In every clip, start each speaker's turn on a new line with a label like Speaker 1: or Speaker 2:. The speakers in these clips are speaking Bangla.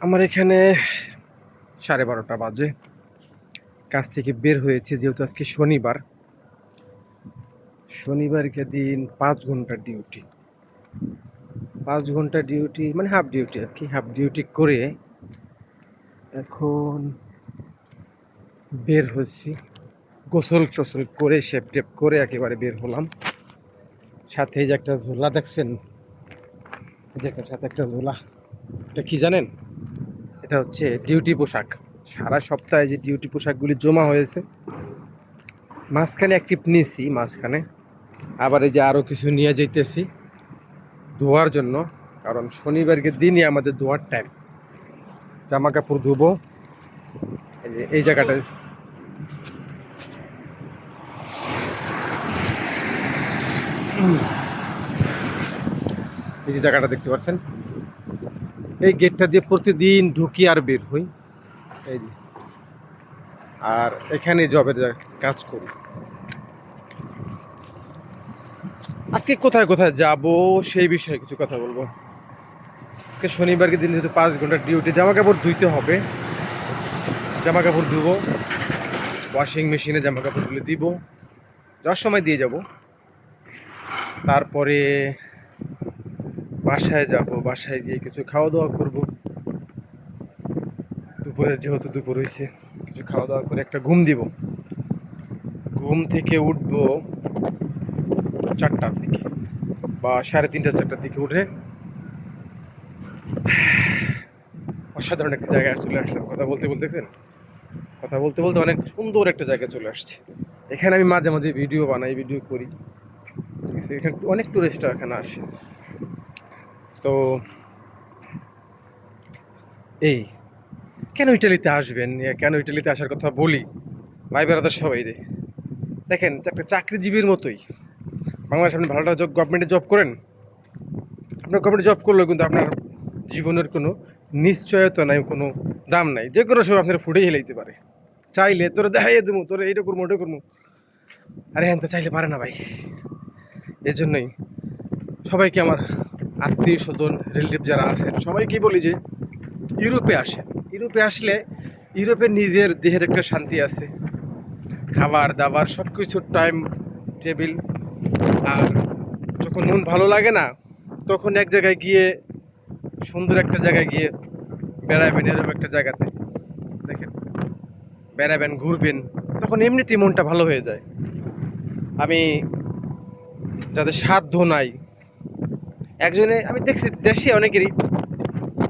Speaker 1: আমার এখানে সাড়ে বারোটা বাজে। কাজ থেকে বের হয়েছে, যেহেতু আজকে শনিবার। শনিবারকে দিন পাঁচ ঘণ্টা ডিউটি পাঁচ ঘণ্টা ডিউটি মানে হাফ ডিউটি আর কি হাফ ডিউটি করে এখন বের হয়েছি। গোসল টোসল করে, শেপ টেপ করে একেবারে বের হলাম। সাথে যে একটা ঝোলা দেখছেন? যে সাথে একটা ঝোলা। এটা কি জানেন? এটা হচ্ছে ডিউটি পোশাক। সারা সপ্তাহে যে ডিউটি পোশাকগুলি জমা হয়েছে, মাঝখানে একটি নিয়েছি মাঝখানে। আবার এই যে আরও কিছু নিয়ে যাইতেছি ধোয়ার জন্য, কারণ শনিবারকে দিনই আমাদের ধোয়ার টাইম জামা কাপড় ধুবো, এই যে এই জায়গাটা। এই যে জায়গাটা দেখতে পাচ্ছেন। এই গেটটা দিয়ে প্রতিদিন ঢুকি আর বের হই। এই আর এখানে জবের কাজ করি। আজকে কোথায় কোথায় যাব সেই বিষয়ে কিছু কথা বলব। আজকে শনিবারকে দিন যেহেতু পাঁচ ঘণ্টা ডিউটি জামা কাপড় ধুইতে হবে। জামা কাপড় ধুবো ওয়াশিং মেশিনে জামা কাপড়গুলো দিব। যাওয়ার সময় দিয়ে যাব। তারপরে বাসায় যাব, বাসায় গিয়ে কিছু খাওয়া দাওয়া করব। দুপুরের যেহেতু দুপুর হয়েছে কিছু খাওয়া দাওয়া করে একটা ঘুম দিব। ঘুম থেকে উঠব চারটার দিকে বা সাড়ে তিনটা, চারটার দিকে উঠে অসাধারণ একটা জায়গায় চলে আসলাম। কথা বলতে বলতে, দেখছেন? কথা বলতে বলতে অনেক সুন্দর একটা জায়গায় চলে আসছে। এখানে আমি মাঝে মাঝে ভিডিও বানাই, ভিডিও করি। ঠিক আছে? এখানে অনেক টুরিস্টরা এখানে আসে। তো এই, কেন ইটালিতে আসবেন? কেন ইটালিতে আসার কথা বলি? ভাই বেড়াতে সবাই রে। দেখেন একটা চাকরিজীবীর মতোই। বাংলাদেশ আপনি ভালোটা জব গভর্নমেন্টে জব করেন? আপনার গভর্নমেন্টে জব করলেও কিন্তু আপনার জীবনের কোনো নিশ্চয়তা নাই, কোনো দাম নাই। যে কোনো সময় আপনার ফুটে হেলাইতে পারে। চাইলে তোরা দেখাই দেবো তোরা এইটা করব ওটা করব আরে হ্যাঁ চাইলে পারে না ভাই। এজন্যই সবাইকে আমার আত্মীয় স্বজন রিলেটিভ যারা আছেন, সবাইকে বলি যে ইউরোপে আসেন। ইউরোপে আসলে ইউরোপের নিজের দেহের একটা শান্তি আছে। খাবার, দাবার সব কিছুর টাইম টেবিল আর যখন মন ভালো লাগে না, তখন এক জায়গায় গিয়ে, সুন্দর একটা জায়গায় গিয়ে বেড়াবেন এরকম একটা জায়গাতে দেখেন বেড়াবেন ঘুরবেন, তখন এমনিতেই মনটা ভালো হয়ে যায়। আমি যাদের সাধ্য নাই একজনে, আমি দেখছি দেশে অনেকেরই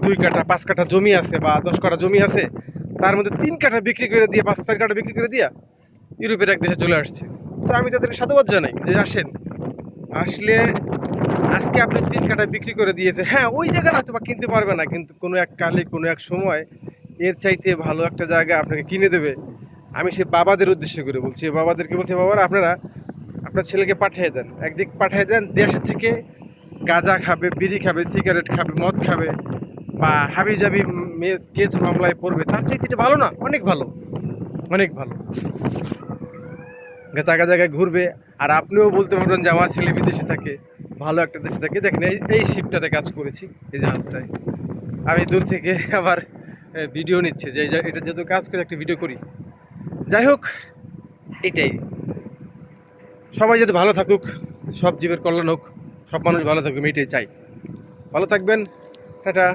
Speaker 1: দুই কাঠা, পাঁচ কাঠা জমি আছে বা দশ কাঠা জমি আছে, তার মধ্যে তিন কাঠা বিক্রি করে দিয়ে, পাঁচ, চার কাঠা বিক্রি করে দিয়া ইউরোপের এক দেশে চলে আসছে। তো আমি তাদেরকে সাধুবাদ জানাই যে আসেন। আসলে আজকে আপনি তিন কাঠা বিক্রি করে দিয়েছে। হ্যাঁ ওই জায়গাটা হয়তো বা কিনতে পারবে না, কিন্তু কোনো এক কালে, কোনো এক সময় এর চাইতে ভালো একটা জায়গা আপনাকে কিনে দেবে। আমি সে বাবাদের উদ্দেশ্য করে বলছি। বাবাদেরকে বলছি, বাবারা, আপনারা আপনার ছেলেকে পাঠিয়ে দেন। একদিক পাঠিয়ে দেন দেশে থেকে গাঁজা খাবে, বিড়ি খাবে, সিগারেট খাবে, মদ খাবে বা হাবি জাবি মেয়ে কেস মামলায় পড়বে, তার চাইতে ভালো না, অনেক ভালো অনেক ভালো। জায়গা জায়গায় ঘুরবে, আর আপনিও বলতে পারবেন যে আমার ছেলে বিদেশে থাকে, ভালো একটা দেশে থাকে। দেখেন, এই এই শিপটাতে কাজ করেছি, এই জাহাজটায়। আমি দূর থেকে আবার ভিডিও নিচ্ছে, যে এটা যেহেতু কাজ করে একটা ভিডিও করি। যাই হোক, এটাই। সবাই যাতে ভালো থাকুক, সব জীবের কল্যাণ হোক সব মানুষ ভালো থাকবে এটাই চাই। ভালো থাকবেন টাটা।